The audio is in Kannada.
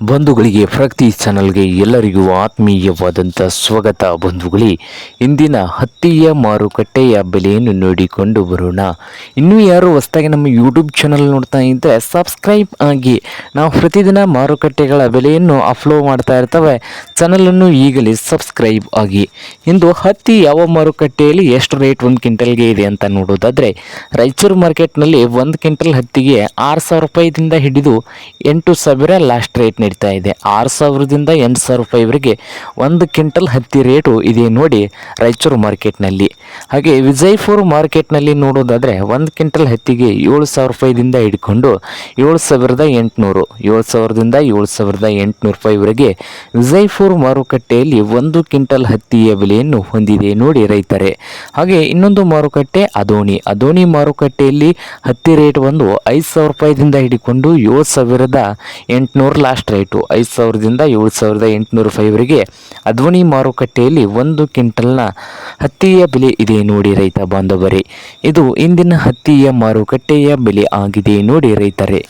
ಬಂಧುಗಳಿಗೆ ಪ್ರಗತಿ ಚಾನಲ್ಗೆ ಎಲ್ಲರಿಗೂ ಆತ್ಮೀಯವಾದಂಥ ಸ್ವಾಗತ ಬಂಧುಗಳೇ. ಇಂದಿನ ಹತ್ತಿಯ ಮಾರುಕಟ್ಟೆಯ ಬೆಲೆಯನ್ನು ನೋಡಿಕೊಂಡು ಬರೋಣ. ಇನ್ನೂ ಯಾರು ಹೊಸದಾಗಿ ನಮ್ಮ ಯೂಟ್ಯೂಬ್ ಚಾನಲ್ ನೋಡ್ತಾ ಇದ್ದರೆ ಸಬ್ಸ್ಕ್ರೈಬ್ ಆಗಿ. ನಾವು ಪ್ರತಿದಿನ ಮಾರುಕಟ್ಟೆಗಳ ಬೆಲೆಯನ್ನು ಅಪ್ಲೋ ಮಾಡ್ತಾ ಇರ್ತವೆ. ಚಾನಲನ್ನು ಈಗಲೇ ಸಬ್ಸ್ಕ್ರೈಬ್ ಆಗಿ. ಇಂದು ಹತ್ತಿ ಯಾವ ಮಾರುಕಟ್ಟೆಯಲ್ಲಿ ಎಷ್ಟು ರೇಟ್ ಒಂದು ಕ್ವಿಂಟಲ್ಗೆ ಇದೆ ಅಂತ ನೋಡೋದಾದರೆ, ರಾಯಚೂರು ಮಾರ್ಕೆಟ್ನಲ್ಲಿ ಒಂದು ಕ್ವಿಂಟಲ್ ಹತ್ತಿಗೆ ಆರು ಸಾವಿರ ರೂಪಾಯಿದಿಂದ ಹಿಡಿದು ಎಂಟು ಸಾವಿರ ಲಾಸ್ಟ್ ರೇಟ್ ನಡೀತಾ ಇದೆ. ಆರು ಸಾವಿರದಿಂದ ಎಂಟು ಸಾವಿರ ರೂಪಾಯಿವರೆಗೆ ಒಂದು ಕ್ವಿಂಟಲ್ ಹತ್ತಿ ರೇಟು ಇದೆ ನೋಡಿ ರಾಯಚೂರು ಮಾರ್ಕೆಟ್ನಲ್ಲಿ. ಹಾಗೆ ವಿಜಯಪುರ ಮಾರ್ಕೆಟ್ನಲ್ಲಿ ನೋಡೋದಾದರೆ ಒಂದು ಕ್ವಿಂಟಲ್ ಹತ್ತಿಗೆ ಏಳು ಸಾವಿರ ರೂಪಾಯಿದಿಂದ ಹಿಡ್ಕೊಂಡು ಏಳು ಸಾವಿರದ ಎಂಟುನೂರು, ಏಳು ಸಾವಿರದಿಂದ ಏಳು ಸಾವಿರದ ಎಂಟುನೂರು ರೂಪಾಯಿವರೆಗೆ ವಿಜಯಪುರ ಮಾರುಕಟ್ಟೆಯಲ್ಲಿ ಒಂದು ಕ್ವಿಂಟಲ್ ಹತ್ತಿಯ ಬೆಲೆಯನ್ನು ಹೊಂದಿದೆ ನೋಡಿ ರೈತರೇ. ಹಾಗೆ ಇನ್ನೊಂದು ಮಾರುಕಟ್ಟೆ ಅದೋಣಿ ಅದೋಣಿ ಮಾರುಕಟ್ಟೆಯಲ್ಲಿ ಹತ್ತಿ ರೇಟ್ ಒಂದು ಐದು ಸಾವಿರ ರೂಪಾಯಿದಿಂದ ಹಿಡಿಕೊಂಡು ಏಳು ಸಾವಿರದ ಎಂಟುನೂರು ಲಾಸ್ಟ್ ರೇಟು ಐದು ಸಾವಿರದಿಂದ ಏಳು ಸಾವಿರದ ಎಂಟುನೂರು ರೂಪಾಯಿವರೆಗೆ ಅದ್ವನಿ ಮಾರುಕಟ್ಟೆಯಲ್ಲಿ ಒಂದು ಕ್ವಿಂಟಲ್ನ ಹತ್ತಿಯ ಬೆಲೆ ಇದೆ ನೋಡಿ ರೈತ ಬಾಂಧವರೇ. ಇದು ಇಂದಿನ ಹತ್ತಿಯ ಮಾರುಕಟ್ಟೆಯ ಬೆಲೆ ಆಗಿದೆ ನೋಡಿ ರೈತರೇ.